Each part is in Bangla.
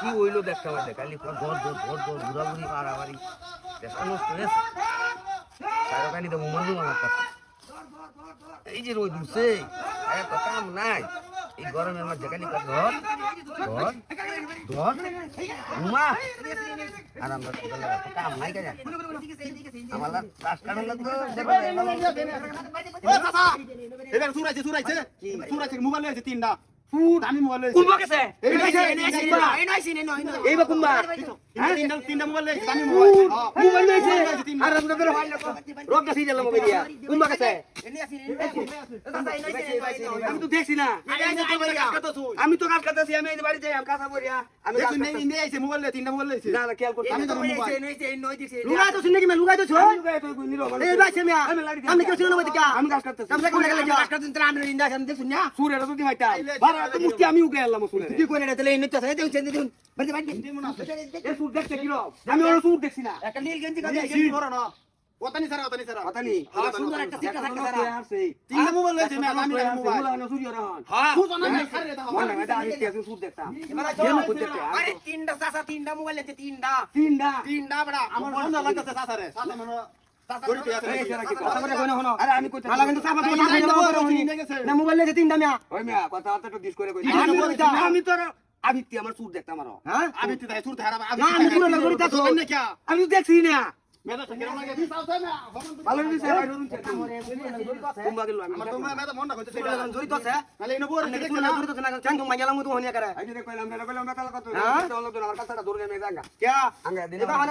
কি হইল দেখতে হবে খালি ঘর ঘর ঘর ঘর ঘুরাঘুরি মারামারি। দেশটা নষ্ট হয়েছে কারও খালি তো মনে আমার কাছে। এই যে রোদ উঠছে কাম নাই। এই গরমের মধ্যে খালি ঘর ঘর ঘর উমা আর আমরা কাম নাই কেন? আমার কাজ কাটার লাগতো এবার সুরাইছে সুরাইছে। সুরাইছে মোবাইল লইছে তিনটা। ফুট আমি মোবাইল লইছি কুম্বা গেছে এই লইছে এই বা কুম্বা তিনটা তিনটা মোবাইল আমি মোবাইল মোবাইল আপনাদের রোগটা সিজে লাম বেরিয়া কুম্বা গেছে আমি তো দেখছি না। আমি তো কাজ করতেছি আমি এই বাড়ি যাই আমি কাঁচা বরিয়া আমি দেখুন নেই। নেই আইছে মোবাইল লইছে তিনটা মোবাইল লইছে। না না খেয়াল করছি আমি তো মোবাইল লুগাই তো শুনে কি মে লুগাই তো ছো আমি লুকাই তো নিরো এই ভাই সেমিয়া আমি কেউ শুনে না বইতে কা আমি কাজ করতেছি। আমরা কোন গেলে কাজ করতে তারা আমরা ইন্দা সামনে দেখুন না। সুরে তো দিমাই তাই? বারা তো মুষ্টি আমি উকে এলাম সুরে। কি কোনে তাহলে এই নিতে আছে? দেখুন দেখুন বাড়ি বাড়ি এ সুর দেখতে কি রকম আমি ওর সুর দেখছি না। একটা নীল গেঞ্জি এই ওতানি সারা ওতানি সারা হ্যাঁ সুন্দর একটা সারা তিনটা মোবাইল লইছে আমি আমি মোবাইল হ্যাঁ সারে দাও মনে হয়। আমি দেখছি সুর দেখতাম। আরে তিনটা চাচা তিনটা মোবাইল আছে তিনটা। তিনটা। তিনটা বড়া আমার লাগতেছে সাসা এই সেরা আমি আমার দেখতাম হ্যাঁ? আমি দেখছি না। গেল আমার মন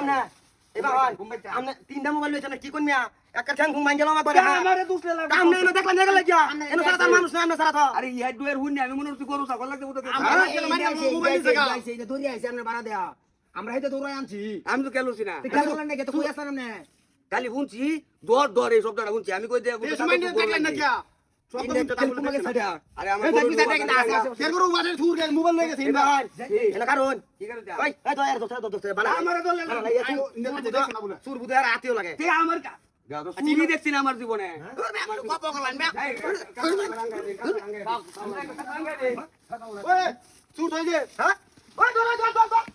হ্যাঁ? আমার তিনটা মোবাইল লইছে না কি কোন মিয়া একটা ঠ্যাং ঘুম মাইয়ালাম করে আমারে দুসলে লাগে কাম নেই না দেখলাম দেখলাম লাগিয়া এনে সারা তার মানুষ না আমরা সারা তো আরে ইয়া দুয়ের হুন আমি মনে হচ্ছে গরু ছাগল লাগতে বুঝতে আমরা গেলাম মানে মোবাইল থেকে আমরা হইতে দৌড়াই আনছি আমি তো কেলছি না তো কই আসলাম না খালি শুনছি দর দর এই শব্দটা শুনছি আমি কই দেব দেশ মাইন্ডে দেখলেন না কি আমার আমারে আমার দেখছি না আমার জীবনে যে হ্যাঁ ধর